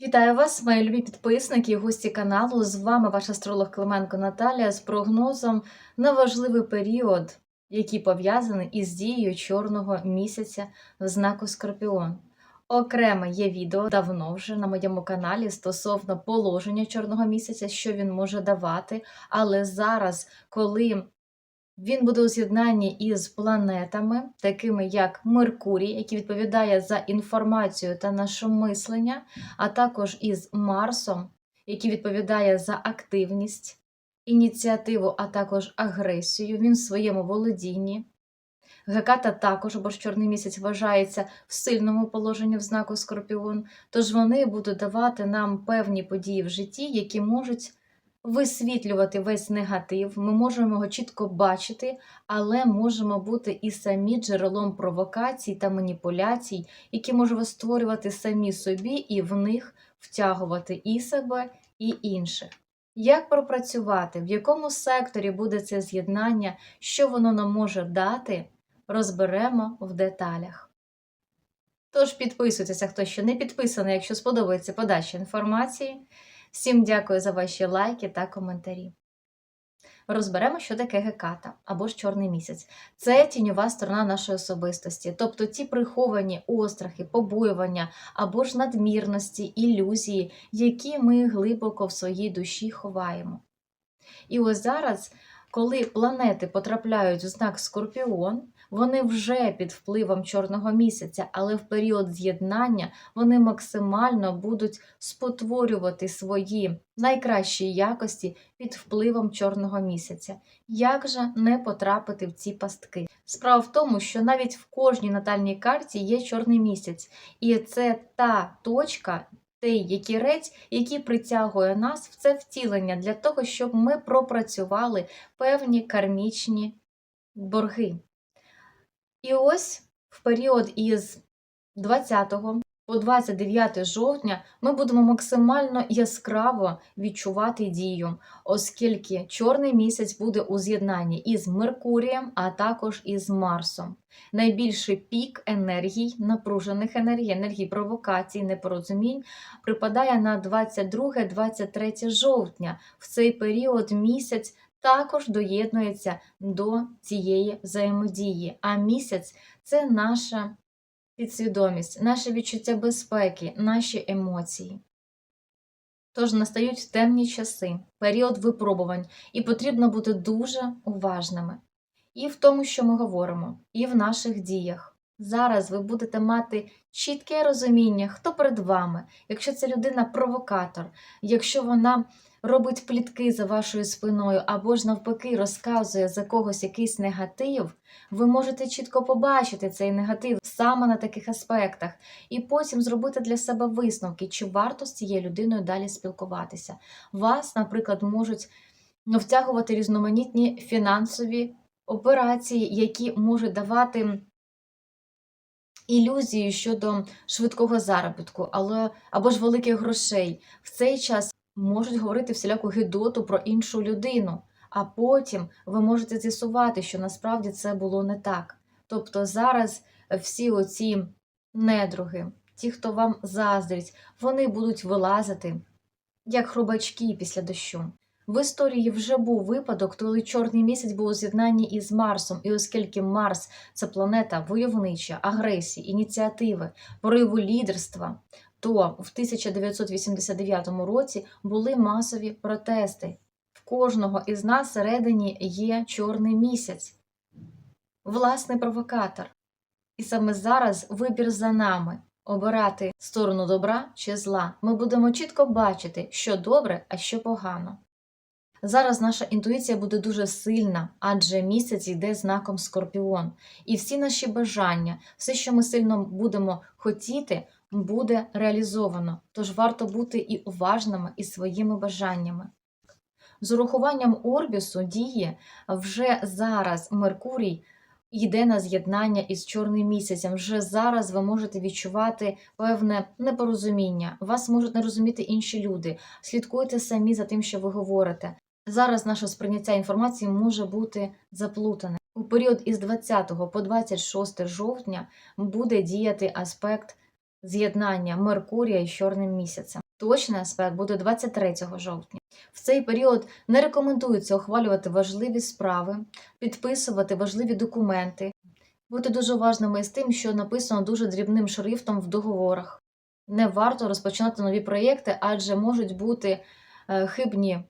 Вітаю вас, мої любі підписники і гості каналу. З вами ваш астролог Клименко Наталія з прогнозом на важливий період, який пов'язаний із дією чорного місяця в знаку Скорпіон. Окреме є відео давно вже на моєму каналі стосовно положення чорного місяця, що він може давати. Але зараз, коли він буде у з'єднанні із планетами, такими як Меркурій, який відповідає за інформацію та наше мислення, а також із Марсом, який відповідає за активність, ініціативу, а також агресію. Він в своєму володінні. Геката також, або ж чорний місяць вважається в сильному положенні в знаку Скорпіон, тож вони будуть давати нам певні події в житті, які можуть висвітлювати весь негатив. Ми можемо його чітко бачити, але можемо бути і самі джерелом провокацій та маніпуляцій, які можемо створювати самі собі і в них втягувати і себе, і інших. Як пропрацювати, в якому секторі буде це з'єднання, що воно нам може дати, розберемо в деталях. Тож підписуйтеся, хто ще не підписаний, якщо сподобається подача інформації. Всім дякую за ваші лайки та коментарі. Розберемо, що таке геката або ж чорний місяць. Це тіньова сторона нашої особистості, тобто ті приховані острахи, побоювання або ж надмірності, ілюзії, які ми глибоко в своїй душі ховаємо. І ось зараз, коли планети потрапляють у знак Скорпіон, вони вже під впливом чорного місяця, але в період з'єднання вони максимально будуть спотворювати свої найкращі якості під впливом чорного місяця. Як же не потрапити в ці пастки? Справа в тому, що навіть в кожній натальній карті є чорний місяць, і це та точка. Той якірець, який притягує нас в це втілення для того, щоб ми пропрацювали певні кармічні борги. І ось в період із 20 по 29 жовтня ми будемо максимально яскраво відчувати дію, оскільки чорний місяць буде у з'єднанні із Меркурієм, а також із Марсом. Найбільший пік енергій, напружених енергій, енергій провокацій, непорозумінь припадає на 22-23 жовтня. В цей період місяць також доєднується до цієї взаємодії. А місяць це наша підсвідомість, наше відчуття безпеки, наші емоції. Тож настають темні часи, період випробувань, і потрібно бути дуже уважними. І в тому, що ми говоримо, і в наших діях. Зараз ви будете мати чітке розуміння, хто перед вами, якщо це людина провокатор, якщо вона робить плітки за вашою спиною, або ж навпаки розказує за когось якийсь негатив, ви можете чітко побачити цей негатив саме на таких аспектах, і потім зробити для себе висновки, чи варто з цією людиною далі спілкуватися. Вас, наприклад, можуть втягувати різноманітні фінансові операції, які можуть давати. Ілюзії щодо швидкого заробітку, але або ж великих грошей в цей час можуть говорити всіляку гидоту про іншу людину, а потім ви можете з'ясувати, що насправді це було не так. Тобто зараз всі оці недруги, ті, хто вам заздрить, вони будуть вилазити як хробачки після дощу. В історії вже був випадок, коли чорний місяць був у з'єднанні із Марсом, і оскільки Марс це планета войовнича, агресії, ініціативи, прояву лідерства, то в 1989 році були масові протести. В кожного із нас всередині є чорний місяць, власний провокатор. І саме зараз вибір за нами обирати сторону добра чи зла. Ми будемо чітко бачити, що добре, а що погано. Зараз наша інтуїція буде дуже сильна, адже місяць йде знаком Скорпіон. І всі наші бажання, все, що ми сильно будемо хотіти, буде реалізовано. Тож варто бути і уважними із своїми бажаннями. З урахуванням Орбісу діє вже зараз Меркурій йде на з'єднання із чорним місяцем. Вже зараз ви можете відчувати певне непорозуміння. Вас можуть не розуміти інші люди. Слідкуйте самі за тим, що ви говорите. Зараз наше сприйняття інформації може бути заплутане. У період із 20 по 26 жовтня буде діяти аспект з'єднання Меркурія з чорним місяцем. Точний аспект буде 23 жовтня. В цей період не рекомендується ухвалювати важливі справи, підписувати важливі документи, бути дуже уважними з тим, що написано дуже дрібним шрифтом в договорах. Не варто розпочинати нові проєкти, адже можуть бути е, хибні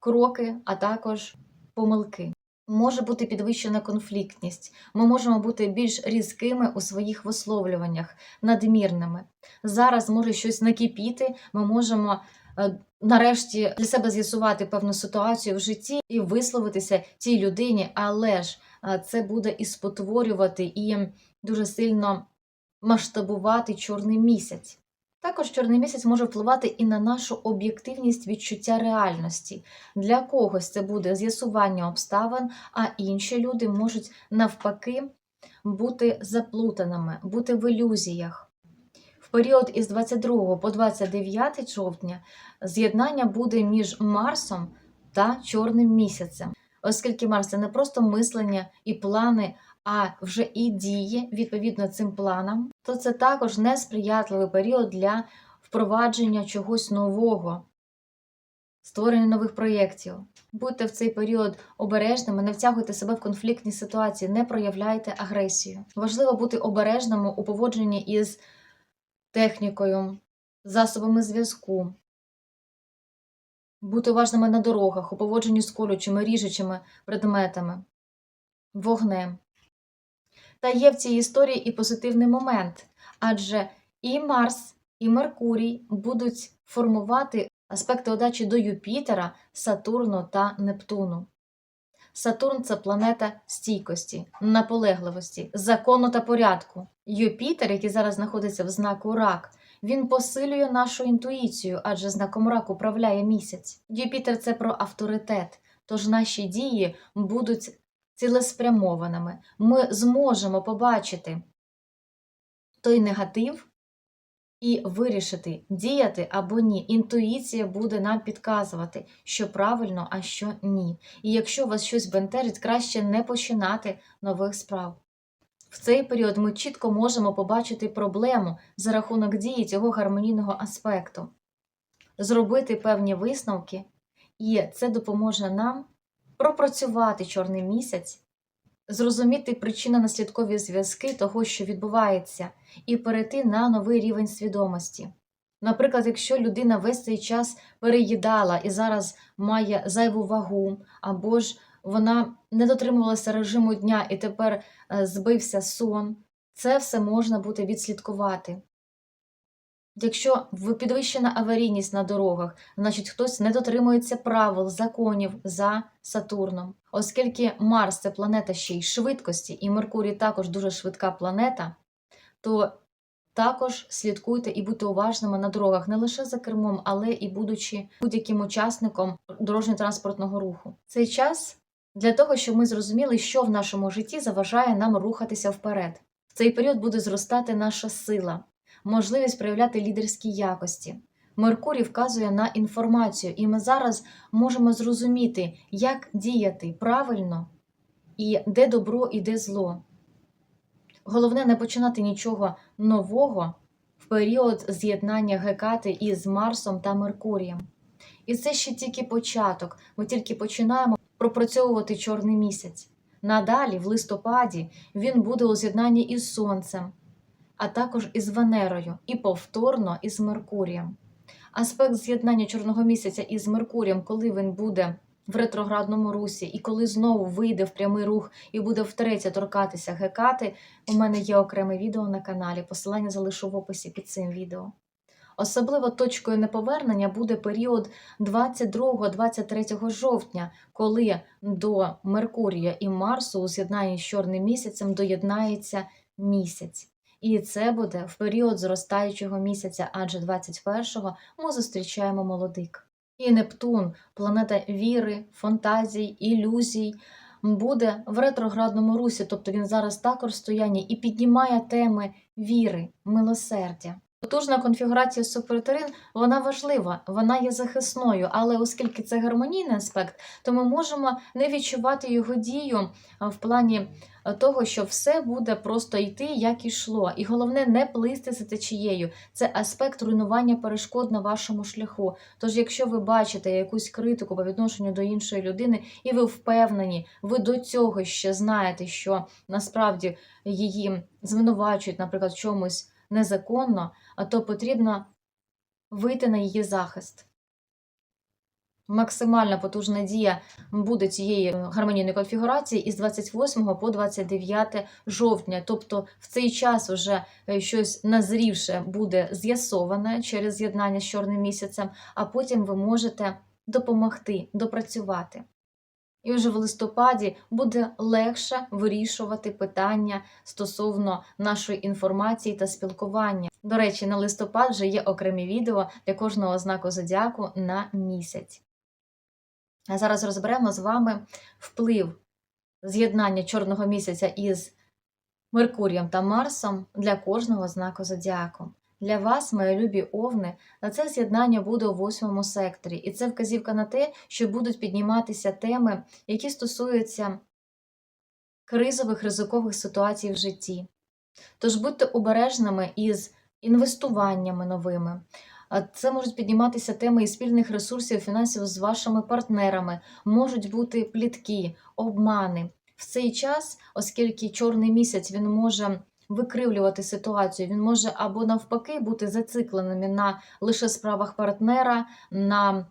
кроки, а також помилки. Може бути підвищена конфліктність. Ми можемо бути більш різкими у своїх висловлюваннях, надмірними. Зараз може щось накипіти, ми можемо е, нарешті для себе з'ясувати певну ситуацію в житті і висловитися цій людині, але ж е, це і і спотворювати і дуже сильно масштабувати чорний місяць. Також чорний місяць може впливати і на нашу об'єктивність відчуття реальності. Для когось це буде з'ясування обставин, а інші люди можуть навпаки бути заплутаними, бути в ілюзіях. В період із 22 по 29 жовтня з'єднання буде між Марсом та Чорним місяцем, оскільки Марс це не просто мислення і плани, а вже і дії відповідно цим планам, то це також несприятливий період для впровадження чогось нового, створення нових проєктів. Будьте в цей період обережними, не втягуйте себе в конфліктні ситуації, не проявляйте агресію. Важливо бути обережними у поводженні із технікою, засобами зв'язку. Бути уважними на дорогах, у поводженні з колючими, ріжучими предметами, вогнем. Та є в цій історії і позитивний момент, адже і Марс, і Меркурій будуть формувати аспекти удачі до Юпітера, Сатурну та Нептуну. Сатурн це планета стійкості, наполегливості, закону та порядку. Юпітер, який зараз знаходиться в знаку рак, він посилює нашу інтуїцію, адже знаком рак управляє місяць. Юпітер це про авторитет, тож наші дії будуть цілеспрямованими, ми зможемо побачити той негатив і вирішити, діяти або ні. Інтуїція буде нам підказувати, що правильно, а що ні. І якщо вас щось бентежить, краще не починати нових справ. В цей період ми чітко можемо побачити проблему за рахунок дії цього гармонійного аспекту, зробити певні висновки, і це допоможе нам пропрацювати чорний місяць, зрозуміти причинно-наслідкові зв'язки того, що відбувається, і перейти на новий рівень свідомості. Наприклад, якщо людина весь цей час переїдала і зараз має зайву вагу, або ж вона не дотримувалася режиму дня і тепер е, збився сон, це все можна буде відслідкувати. Якщо підвищена аварійність на дорогах, значить хтось не дотримується правил, законів за Сатурном. Оскільки Марс це планета ще й швидкості, і Меркурій також дуже швидка планета, то також слідкуйте і будьте уважними на дорогах не лише за кермом, але і будучи будь-яким учасником дорожньо-транспортного руху. Цей час для того, щоб ми зрозуміли, що в нашому житті заважає нам рухатися вперед. В цей період буде зростати наша сила можливість проявляти лідерські якості. Меркурій вказує на інформацію, і ми зараз можемо зрозуміти, як діяти правильно і де добро і де зло. Головне не починати нічого нового в період з'єднання Гекати із Марсом та Меркурієм. І це ще тільки початок. Ми тільки починаємо пропрацьовувати чорний місяць. Надалі, в листопаді, він буде у з'єднанні із Сонцем а також із Венерою і повторно із Меркурієм. Аспект з'єднання Чорного місяця із Меркурієм, коли він буде в ретроградному русі, і коли знову вийде в прямий рух і буде втретє торкатися гекати, у мене є окреме відео на каналі. Посилання залишу в описі під цим відео. Особливо точкою неповернення буде період 22-23 жовтня, коли до Меркурія і Марсу у з'єднанні з Чорним місяцем доєднається місяць. І це буде в період зростаючого місяця, адже 21-го ми зустрічаємо молодик. І Нептун, планета віри, фантазій, ілюзій, буде в ретроградному русі, тобто він зараз також в стоянні і піднімає теми віри, милосердя. Потужна конфігурація супертерин, вона важлива, вона є захисною, але оскільки це гармонійний аспект, то ми можемо не відчувати його дію в плані того, що все буде просто йти, як ішло. І головне, не плисти за течією. Це аспект руйнування перешкод на вашому шляху. Тож, якщо ви бачите якусь критику по відношенню до іншої людини, і ви впевнені, ви до цього ще знаєте, що насправді її звинувачують, наприклад, в чомусь незаконно, а то потрібно вийти на її захист. Максимальна потужна дія буде цієї е, гармонійної конфігурації із 28 по 29 жовтня. Тобто в цей час вже е, щось назрівше буде з'ясоване через з'єднання з чорним місяцем, а потім ви можете допомогти, допрацювати. І вже в листопаді буде легше вирішувати питання стосовно нашої інформації та спілкування. До речі, на листопад вже є окремі відео для кожного знаку зодіаку на місяць. А зараз розберемо з вами вплив з'єднання чорного місяця із Меркурієм та Марсом для кожного знаку зодіаку. Для вас, мої любі овни, на це з'єднання буде у восьмому секторі, і це вказівка на те, що будуть підніматися теми, які стосуються кризових ризикових ситуацій в житті. Тож будьте обережними із інвестуваннями новими. Це можуть підніматися теми із спільних ресурсів фінансів з вашими партнерами, можуть бути плітки, обмани. В цей час, оскільки чорний місяць він може викривлювати ситуацію, він може або навпаки бути зацикленим на лише справах партнера, на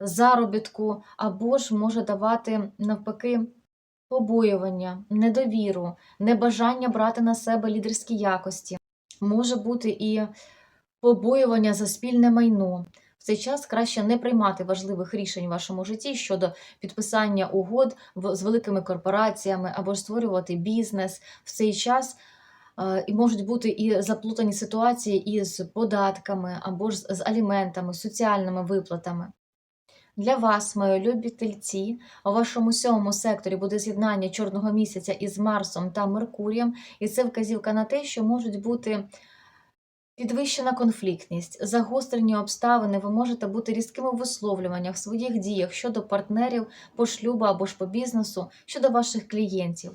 заробітку, або ж може давати навпаки побоювання, недовіру, небажання брати на себе лідерські якості. Може бути і побоювання за спільне майно. В цей час краще не приймати важливих рішень в вашому житті щодо підписання угод з великими корпораціями або ж створювати бізнес. В цей час і можуть бути і заплутані ситуації із податками або ж з аліментами, соціальними виплатами. Для вас, мої любі тельці, у вашому сьомому секторі буде з'єднання чорного місяця із Марсом та Меркурієм, і це вказівка на те, що можуть бути підвищена конфліктність, загострені обставини, ви можете бути різкими в висловлюваннях, в своїх діях щодо партнерів по шлюбу або ж по бізнесу, щодо ваших клієнтів.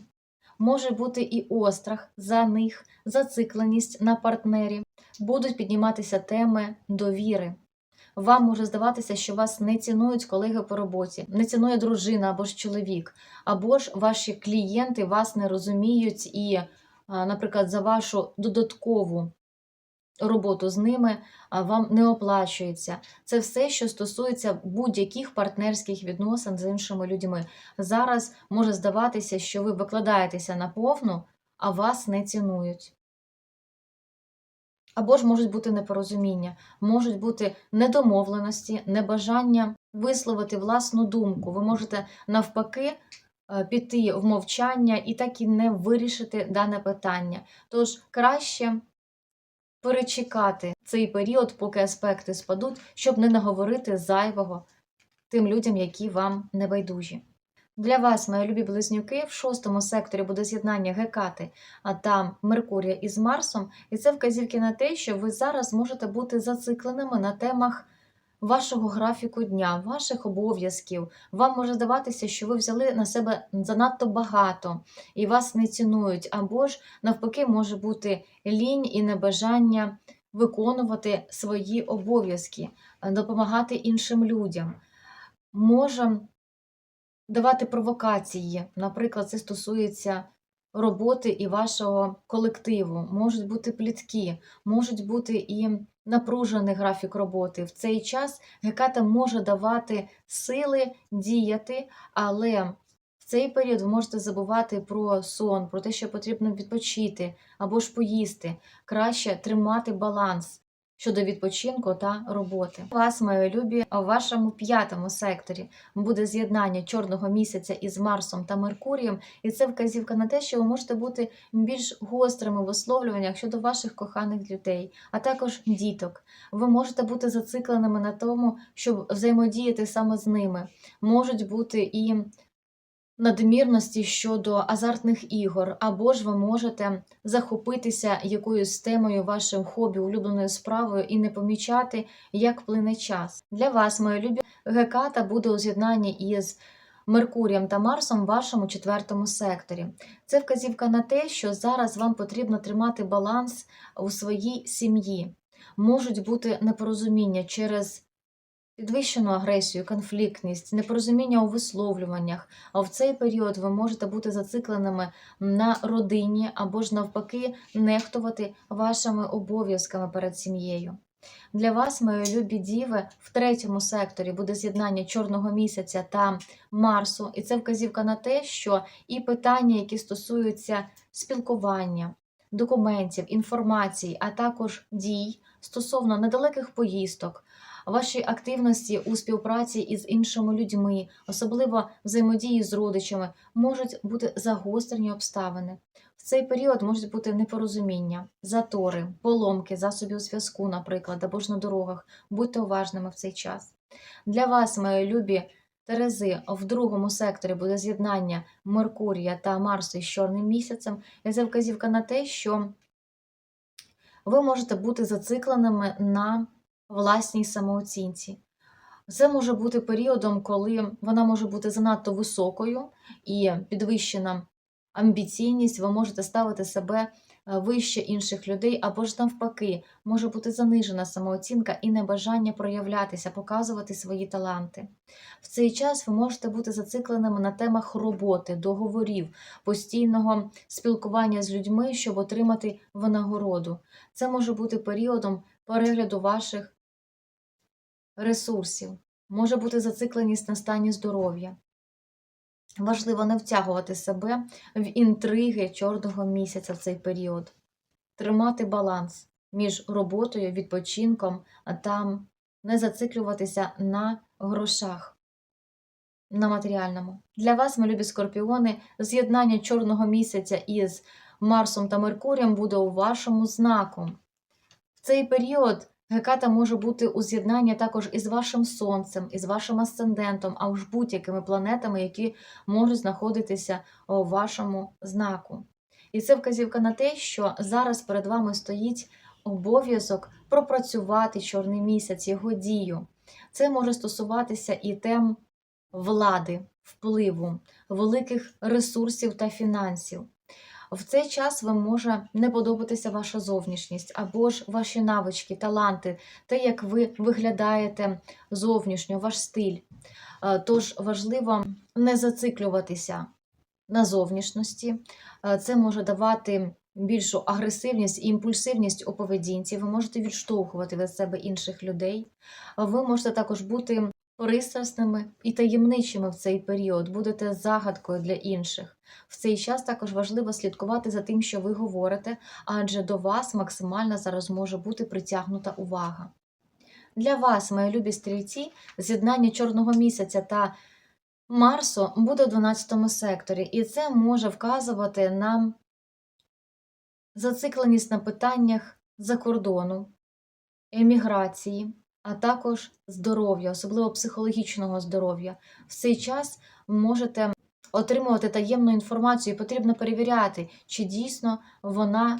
Може бути і острах за них, зацикленість на партнері, будуть підніматися теми довіри. Вам може здаватися, що вас не цінують колеги по роботі, не цінує дружина або ж чоловік, або ж ваші клієнти вас не розуміють і, наприклад, за вашу додаткову роботу з ними вам не оплачується. Це все, що стосується будь-яких партнерських відносин з іншими людьми. Зараз може здаватися, що ви викладаєтеся на повну, а вас не цінують. Або ж можуть бути непорозуміння, можуть бути недомовленості, небажання висловити власну думку. Ви можете навпаки е, піти в мовчання і так і не вирішити дане питання. Тож краще перечекати цей період, поки аспекти спадуть, щоб не наговорити зайвого тим людям, які вам небайдужі. Для вас, мої любі близнюки, в шостому секторі буде з'єднання Гекати, а там Меркурія із Марсом, і це вказівки на те, що ви зараз можете бути зацикленими на темах вашого графіку дня, ваших обов'язків. Вам може здаватися, що ви взяли на себе занадто багато і вас не цінують, або ж навпаки може бути лінь і небажання виконувати свої обов'язки, допомагати іншим людям. Може давати провокації. Наприклад, це стосується роботи і вашого колективу. Можуть бути плітки, можуть бути і напружений графік роботи. В цей час Геката може давати сили діяти, але в цей період ви можете забувати про сон, про те, що потрібно відпочити або ж поїсти. Краще тримати баланс щодо відпочинку та роботи. Вас, мої любі, в вашому п'ятому секторі буде з'єднання чорного місяця із Марсом та Меркурієм, і це вказівка на те, що ви можете бути більш гострими в висловлюваннях щодо ваших коханих людей, а також діток. Ви можете бути зацикленими на тому, щоб взаємодіяти саме з ними. Можуть бути і надмірності щодо азартних ігор, або ж ви можете захопитися якоюсь темою, вашим хобі, улюбленою справою і не помічати, як плине час. Для вас, мої любі, Геката буде у з'єднанні із Меркурієм та Марсом в вашому четвертому секторі. Це вказівка на те, що зараз вам потрібно тримати баланс у своїй сім'ї. Можуть бути непорозуміння через підвищену агресію, конфліктність, непорозуміння у висловлюваннях. А в цей період ви можете бути зацикленими на родині або ж навпаки нехтувати вашими обов'язками перед сім'єю. Для вас, мої любі діви, в третьому секторі буде з'єднання чорного місяця та Марсу, і це вказівка на те, що і питання, які стосуються спілкування, документів, інформації, а також дій стосовно недалеких поїздок, вашій активності у співпраці із іншими людьми, особливо взаємодії з родичами, можуть бути загострені обставини. В цей період можуть бути непорозуміння, затори, поломки, засобів зв'язку, наприклад, або ж на дорогах. Будьте уважними в цей час. Для вас, мої любі Терези, в другому секторі буде з'єднання Меркурія та Марсу із чорним місяцем. Це вказівка на те, що ви можете бути зацикленими на власній самооцінці. Це може бути періодом, коли вона може бути занадто високою і підвищена амбіційність, ви можете ставити себе е, вище інших людей, або ж навпаки, може бути занижена самооцінка і небажання проявлятися, показувати свої таланти. В цей час ви можете бути зацикленими на темах роботи, договорів, постійного спілкування з людьми, щоб отримати винагороду. Це може бути періодом перегляду ваших ресурсів, може бути зацикленість на стані здоров'я. Важливо не втягувати себе в інтриги чорного місяця в цей період, тримати баланс між роботою, відпочинком, а там не зациклюватися на грошах, на матеріальному. Для вас, мої любі скорпіони, з'єднання чорного місяця із Марсом та Меркурієм буде у вашому знаку. В цей період Геката може бути у з'єднанні також із вашим сонцем, із вашим асцендентом, а ж будь-якими планетами, які можуть знаходитися у вашому знаку. І це вказівка на те, що зараз перед вами стоїть обов'язок пропрацювати чорний місяць, його дію. Це може стосуватися і тем влади, впливу, великих ресурсів та фінансів. В цей час вам може не подобатися ваша зовнішність або ж ваші навички, таланти, те, як ви виглядаєте зовнішньо, ваш стиль. Е, Тож важливо не зациклюватися на зовнішності. Е, Це може давати більшу агресивність і імпульсивність у поведінці. Ви можете відштовхувати від себе інших людей. Ви можете також бути пристрасними і таємничими в цей період, будете загадкою для інших. В цей час також важливо слідкувати за тим, що ви говорите, адже до вас максимально зараз може бути притягнута увага. Для вас, мої любі стрільці, з'єднання чорного місяця та Марсу буде в 12 секторі, і це може вказувати нам зацикленість на питаннях за кордону, еміграції, а також здоров'я, особливо психологічного здоров'я. В цей час можете отримувати таємну інформацію, потрібно перевіряти, чи дійсно вона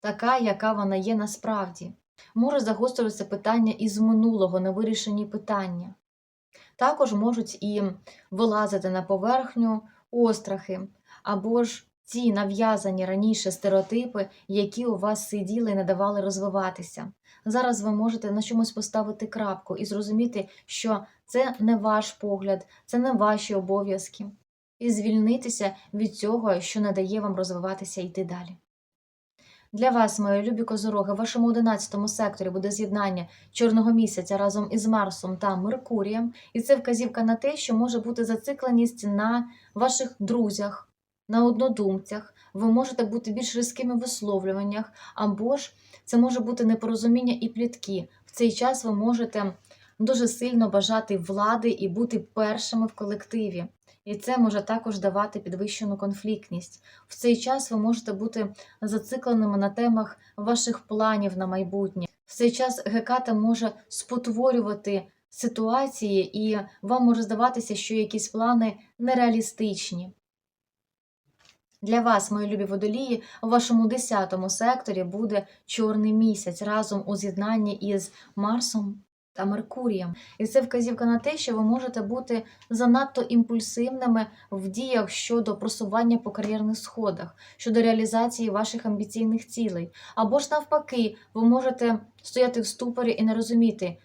така, яка вона є насправді. Може загострюватися питання із минулого, невирішені питання. Також можуть і вилазити на поверхню острахи, або ж ті нав'язані раніше стереотипи, які у вас сиділи і не давали розвиватися. Зараз ви можете на чомусь поставити крапку і зрозуміти, що це не ваш погляд, це не ваші обов'язки, і звільнитися від цього, що не дає вам розвиватися і йти далі. Для вас, мої любі козороги, в вашому 11 секторі буде з'єднання чорного місяця разом із Марсом та Меркурієм, і це вказівка на те, що може бути зацикленість на ваших друзях, на однодумцях. Ви можете бути більш різкими в висловлюваннях, або ж це може бути непорозуміння і плітки. В цей час ви можете дуже сильно бажати влади і бути першими в колективі. І це може також давати підвищену конфліктність. В цей час ви можете бути зацикленими на темах ваших планів на майбутнє. В цей час Геката може спотворювати ситуації, і вам може здаватися, що якісь плани нереалістичні. Для вас, мої любі водолії, у вашому 10 секторі буде чорний місяць разом у з'єднанні із Марсом та Меркурієм. І це вказівка на те, що ви можете бути занадто імпульсивними в діях щодо просування по кар'єрних сходах, щодо реалізації ваших амбіційних цілей. Або ж навпаки, ви можете стояти в ступорі і не розуміти,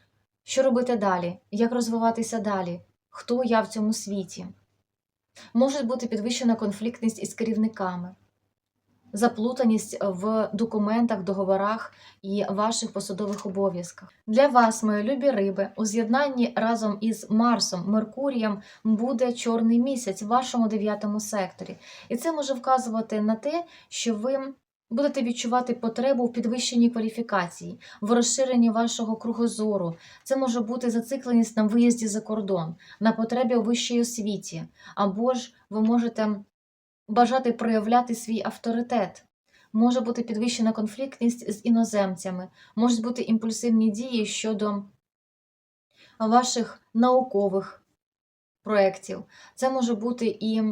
що робити далі, як розвиватися далі, хто я в цьому світі. Може бути підвищена конфліктність із керівниками, заплутаність в документах, договорах і ваших посадових обов'язках. Для вас, мої любі риби, у з'єднанні разом із Марсом, Меркурієм буде чорний місяць в вашому дев'ятому секторі. І це може вказувати на те, що ви будете відчувати потребу в підвищенні кваліфікації, в розширенні вашого кругозору. Це може бути зацикленість на виїзді за кордон, на потребі у вищій освіті, або ж ви можете бажати проявляти свій авторитет. Може бути підвищена конфліктність з іноземцями, можуть бути імпульсивні дії щодо ваших наукових проєктів. Це може бути і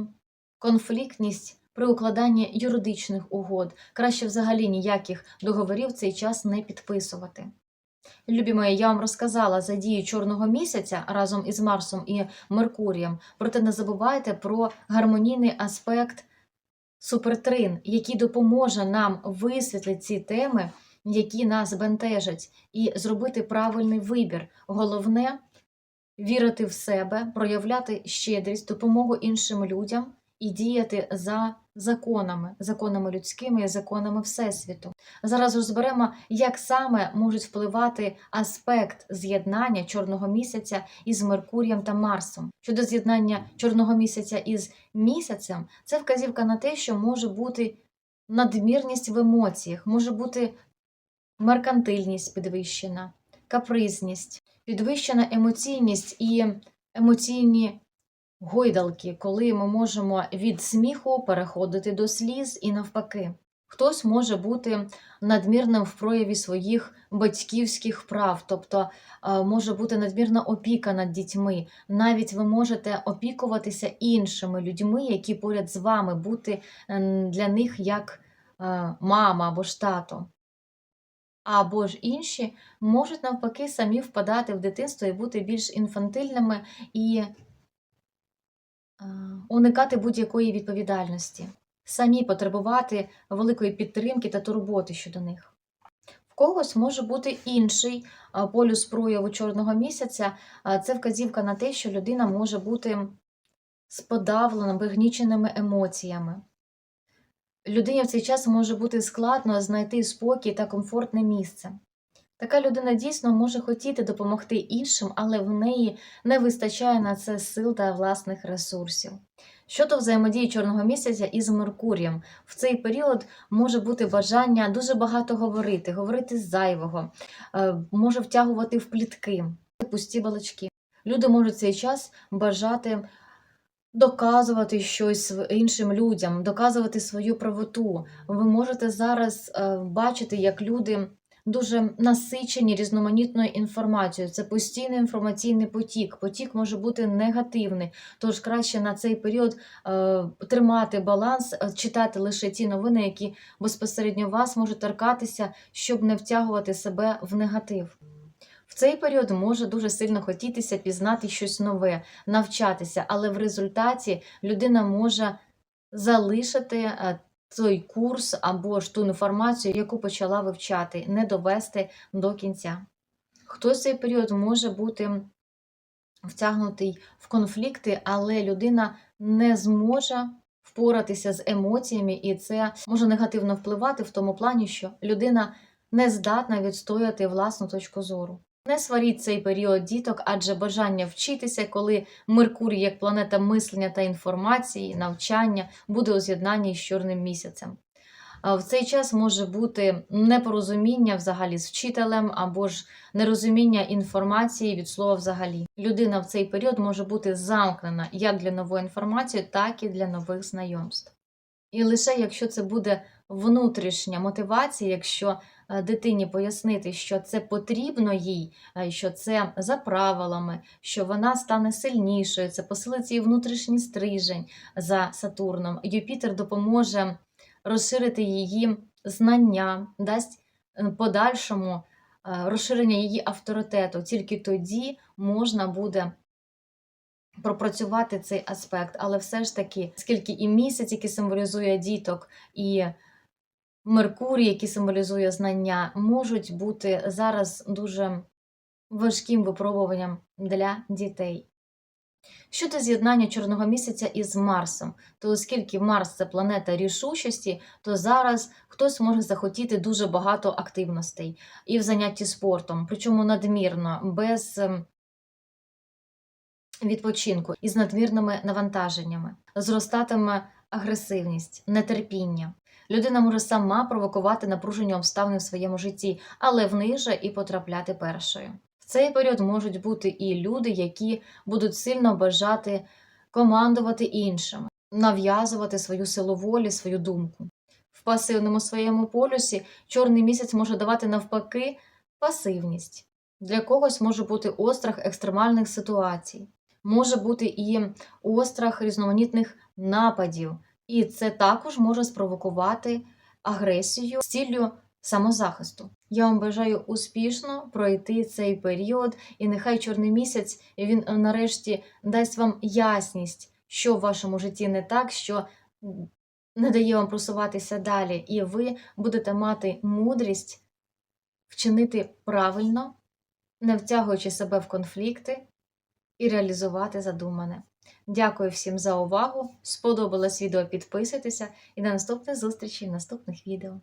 конфліктність при укладанні юридичних угод. Краще взагалі ніяких договорів в цей час не підписувати. Любі мої, я вам розказала за дію чорного місяця разом із Марсом і Меркурієм, проте не забувайте про гармонійний аспект супертрин, який допоможе нам висвітлити ці теми, які нас бентежать, і зробити правильний вибір. Головне вірити в себе, проявляти щедрість, допомогу іншим людям і діяти за законами, законами людськими і законами Всесвіту. Зараз розберемо, як саме можуть впливати аспект з'єднання чорного місяця із Меркурієм та Марсом. Щодо з'єднання чорного місяця із місяцем, це вказівка на те, що може бути надмірність в емоціях, може бути меркантильність підвищена, капризність, підвищена емоційність і емоційні гойдалки, коли ми можемо від сміху переходити до сліз і навпаки. Хтось може бути надмірним в прояві своїх батьківських прав, тобто е, може бути надмірна опіка над дітьми. Навіть ви можете опікуватися іншими людьми, які поряд з вами, бути ем, для них як е, мама або ж тато. Або ж інші можуть навпаки самі впадати в дитинство і бути більш інфантильними і уникати будь-якої відповідальності, самі потребувати великої підтримки та турботи щодо них. В когось може бути інший полюс прояву чорного місяця. Це вказівка на те, що людина може бути з подавленими, вигніченими емоціями. Людині в цей час може бути складно знайти спокій та комфортне місце. Така людина дійсно може хотіти допомогти іншим, але в неї не вистачає на це сил та власних ресурсів. Щодо взаємодії чорного місяця із Меркурієм, в цей період може бути бажання дуже багато говорити, говорити зайвого, е, може втягувати в плітки, пусті балачки. Люди можуть цей час бажати доказувати щось іншим людям, доказувати свою правоту. Ви можете зараз е, бачити, як люди дуже насичені різноманітною інформацією. Це постійний інформаційний потік. Потік може бути негативний, тож краще на цей період е, тримати баланс, е, читати лише ті новини, які безпосередньо вас можуть торкатися, щоб не втягувати себе в негатив. В цей період може дуже сильно хотітися пізнати щось нове, навчатися, але в результаті людина може залишити е, той курс або ж ту інформацію, яку почала вивчати, не довести до кінця. Хтось цей період може бути втягнутий в конфлікти, але людина не зможе впоратися з емоціями, і це може негативно впливати в тому плані, що людина не здатна відстояти власну точку зору. Не сваріть цей період діток, адже бажання вчитися, коли Меркурій як планета мислення та інформації, навчання буде у з'єднанні з чорним місяцем. В цей час може бути непорозуміння взагалі з вчителем або ж нерозуміння інформації від слова взагалі. Людина в цей період може бути замкнена як для нової інформації, так і для нових знайомств. І лише якщо це буде внутрішня мотивація, якщо е, дитині пояснити, що це потрібно їй, е, що це за правилами, що вона стане сильнішою, це посилить її внутрішній стрижень за Сатурном. Юпітер допоможе розширити її знання, дасть е, подальшому розширення її авторитету. Тільки тоді можна буде пропрацювати цей аспект, але все ж таки, скільки і місяць, який символізує діток, і Меркурій, який символізує знання, можуть бути зараз дуже важким випробуванням для дітей. Щодо з'єднання чорного місяця із Марсом, то оскільки Марс це планета рішучості, то зараз хтось може захотіти дуже багато активностей і в занятті спортом, причому надмірно, без ем, відпочинку і з надмірними навантаженнями. Зростатиме агресивність, нетерпіння. Людина може сама провокувати напруження обставин в своєму житті, але в і потрапляти першою. В цей період можуть бути і люди, які будуть сильно бажати командувати іншими, нав'язувати свою силу волі, свою думку. В пасивному своєму полюсі чорний місяць може давати навпаки пасивність. Для когось може бути острах екстремальних ситуацій, може бути і острах різноманітних нападів, і це також може спровокувати агресію з ціллю самозахисту. Я вам бажаю успішно пройти цей період, і нехай чорний місяць він е, нарешті дасть вам ясність, що в вашому житті не так, що не дає вам просуватися далі, і ви будете мати мудрість вчинити правильно, не втягуючи себе в конфлікти і реалізувати задумане. Дякую всім за увагу. Сподобалось відео, підписуйтеся і до наступних зустрічей в наступних відео.